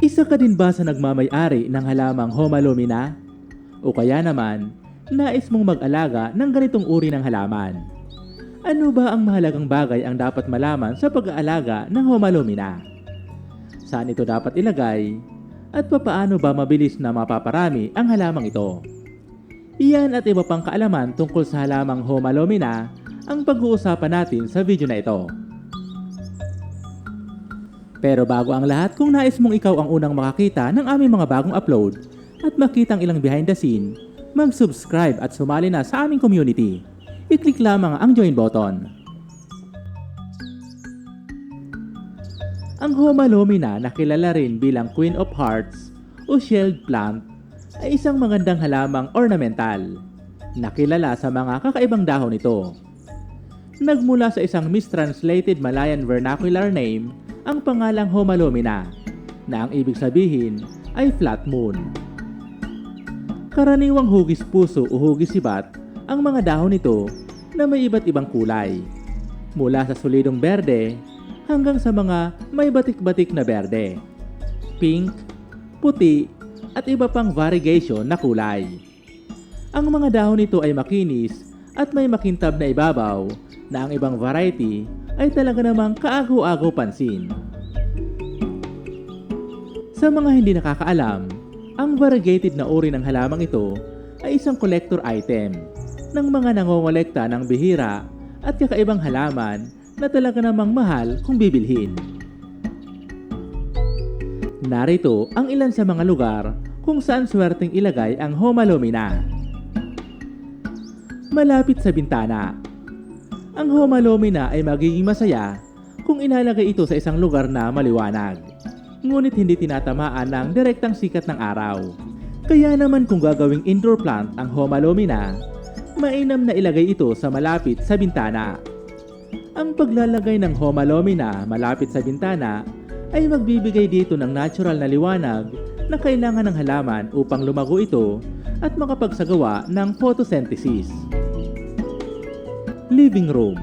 Isa ka din ba sa nagmamayari ng halamang Homalomina? O kaya naman, nais mong mag-alaga ng ganitong uri ng halaman? Ano ba ang mahalagang bagay ang dapat malaman sa pag-aalaga ng Homalomina? Saan ito dapat ilagay? At papaano ba mabilis na mapaparami ang halamang ito? Iyan at iba pang kaalaman tungkol sa halamang Homalomina ang pag-uusapan natin sa video na ito. Pero bago ang lahat, kung nais mong ikaw ang unang makakita ng aming mga bagong upload at makitang ilang behind the scene, mag-subscribe at sumali na sa aming community. I-click lamang ang join button. Ang Homalomina na kilala rin bilang Queen of Hearts o Shield Plant ay isang magandang halamang ornamental na kilala sa mga kakaibang dahon nito. Nagmula sa isang mistranslated Malayan vernacular name ang pangalang Homalomina na ang ibig sabihin ay flat moon. Karaniwang hugis puso o hugis sibat ang mga dahon nito na may iba't ibang kulay. Mula sa solidong berde hanggang sa mga may batik-batik na berde, pink, puti, at iba pang variegation na kulay. Ang mga dahon nito ay makinis at may makintab na ibabaw na ang ibang variety ay talaga namang kaagaw-agaw pansin. Sa mga hindi nakakaalam, ang variegated na uri ng halamang ito ay isang collector item ng mga nangongolekta ng bihira at kakaibang halaman na talaga namang mahal kung bibilhin. Narito ang ilan sa mga lugar kung saan swerteng ilagay ang Homalomina. Malapit sa bintana. Ang Homalomina ay magiging masaya kung ilalagay ito sa isang lugar na maliwanag. Ngunit hindi tinatamaan ng direktang sikat ng araw. Kaya naman kung gagawing indoor plant ang Homalomina, mainam na ilagay ito sa malapit sa bintana. Ang paglalagay ng Homalomina malapit sa bintana ay magbibigay dito ng natural na liwanag na kailangan ng halaman upang lumago ito at makapagsagawa ng photosynthesis. Living Room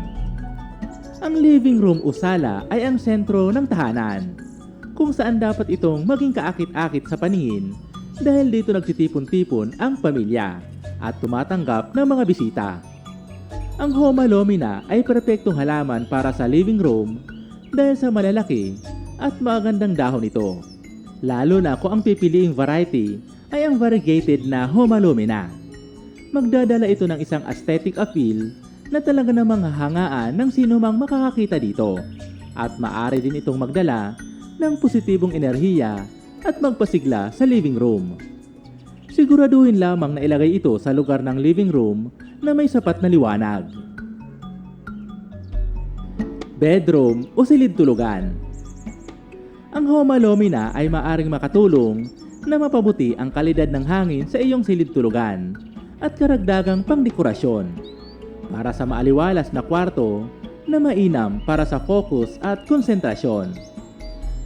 Ang living room o sala ay ang sentro ng tahanan, kung saan dapat itong maging kaakit-akit sa paningin dahil dito nagtitipon-tipon ang pamilya at tumatanggap ng mga bisita. Ang Homalomina ay perpektong halaman para sa living room dahil sa malalaki at magandang dahon nito. Lalo na kung ang pipiliing variety ay ang variegated na Homalomina. Magdadala ito ng isang aesthetic appeal na talaga namang hahangaan ng sino mang makakakita dito at maaari din itong magdala ng positibong enerhiya at magpasigla sa living room. Siguraduhin lamang na ilagay ito sa lugar ng living room na may sapat na liwanag. Bedroom o silid tulugan. Ang Homalomina ay maaring makatulong na mapabuti ang kalidad ng hangin sa iyong silid tulugan at karagdagang pangdekorasyon para sa maaliwalas na kwarto na mainam para sa focus at konsentrasyon.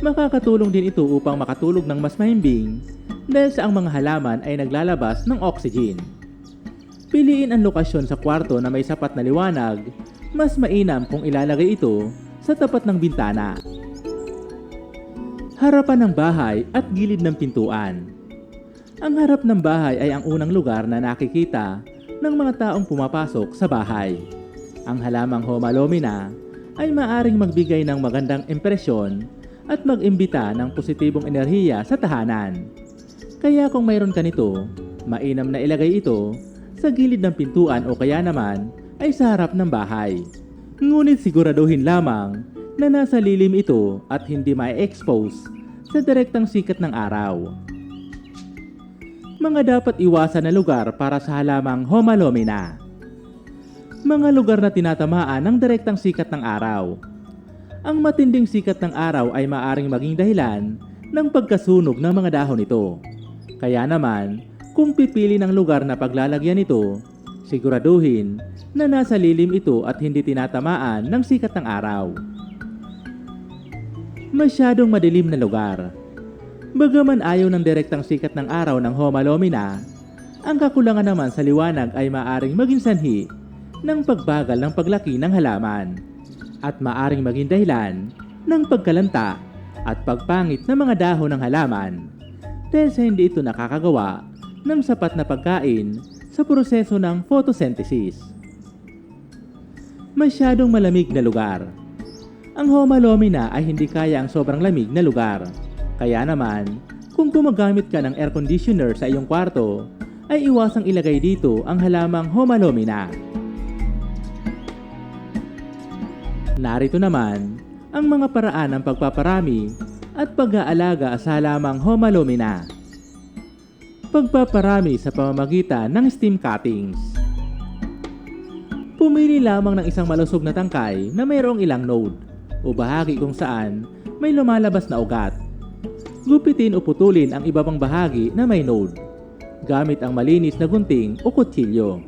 Makakatulong din ito upang makatulog ng mas mahimbing dahil sa ang mga halaman ay naglalabas ng oxygen. Piliin ang lokasyon sa kwarto na may sapat na liwanag, mas mainam kung ilalagay ito sa tapat ng bintana. Harapan ng bahay at gilid ng pintuan. Ang harap ng bahay ay ang unang lugar na nakikita ng mga taong pumapasok sa bahay. Ang halamang Homalomina ay maaring magbigay ng magandang impresyon at mag-imbita ng positibong enerhiya sa tahanan. Kaya kung mayroon ka nito, mainam na ilagay ito sa gilid ng pintuan o kaya naman ay sa harap ng bahay. Ngunit siguraduhin lamang na nasa lilim ito at hindi ma-expose sa direktang sikat ng araw. Mga dapat iwasan na lugar para sa halamang Homalomina. Mga lugar na tinatamaan ng direktang sikat ng araw. Ang matinding sikat ng araw ay maaring maging dahilan ng pagkasunog ng mga dahon nito. Kaya naman, kung pipili ng lugar na paglalagyan nito, siguraduhin na nasa lilim ito at hindi tinatamaan ng sikat ng araw. Masyadong madilim na lugar. Bagaman ayaw ng direktang sikat ng araw ng Homalomina, ang kakulangan naman sa liwanag ay maaring maging sanhi ng pagbagal ng paglaki ng halaman at maaring maging dahilan ng pagkalanta at pagpangit ng mga dahon ng halaman dahil sa hindi ito nakakagawa ng sapat na pagkain sa proseso ng photosynthesis. Masyadong malamig na lugar. Ang Homalomina ay hindi kaya ang sobrang lamig na lugar. Kaya naman, kung gumagamit ka ng air conditioner sa iyong kwarto, ay iwasang ilagay dito ang halamang Homalomina. Narito naman ang mga paraan ng pagpaparami at pag-aalaga sa halamang Homalomina. Pagpaparami sa pamamagitan ng steam cuttings. Pumili lamang ng isang malusog na tangkay na mayroong ilang node o bahagi kung saan may lumalabas na ugat. Gupitin o putulin ang iba pang bahagi na may node gamit ang malinis na gunting o kutsilyo.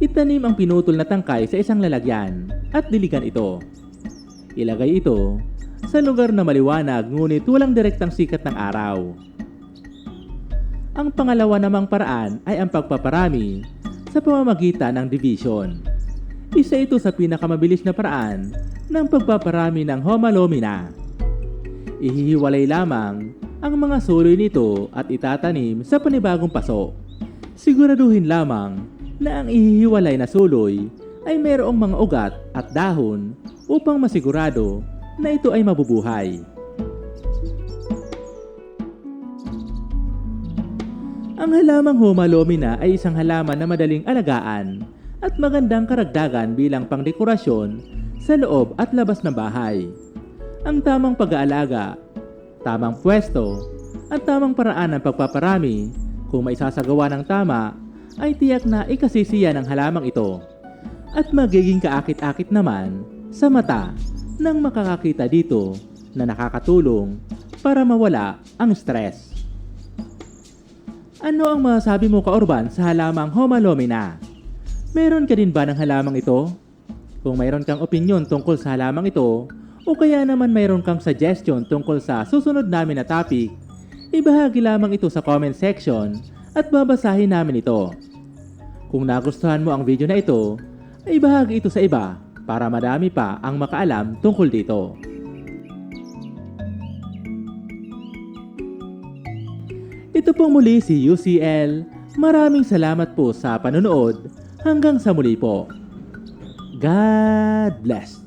Itanim ang pinutol na tangkay sa isang lalagyan at diligan ito. Ilagay ito sa lugar na maliwanag ngunit walang direktang sikat ng araw. Ang pangalawa namang paraan ay ang pagpaparami sa pamamagitan ng division. Isa ito sa pinakamabilis na paraan ng pagpaparami ng homalomina. Ihihiwalay lamang ang mga suloy nito at itatanim sa panibagong paso. Siguraduhin lamang na ang ihihiwalay na suloy ay mayroong mga ugat at dahon upang masigurado na ito ay mabubuhay. Ang halamang homalomina ay isang halaman na madaling alagaan at magandang karagdagan bilang pangdekorasyon sa loob at labas ng bahay. Ang tamang pag-aalaga, tamang pwesto, at tamang paraan ng pagpaparami kung maisasagawa ng tama ay tiyak na ikasisiya ng halamang ito at magiging kaakit-akit naman sa mata ng makakakita dito na nakakatulong para mawala ang stress. Ano ang masasabi mo kaurban sa halamang homalomina? Meron ka din ba ng halamang ito? Kung mayroon kang opinion tungkol sa halamang ito, o kaya naman mayroon kang suggestion tungkol sa susunod namin na topic, ibahagi lamang ito sa comment section at babasahin namin ito. Kung nagustuhan mo ang video na ito, ay ibahagi ito sa iba para madami pa ang makaalam tungkol dito. Ito po muli si UCL. Maraming salamat po sa panonood. Hanggang sa muli po. God bless.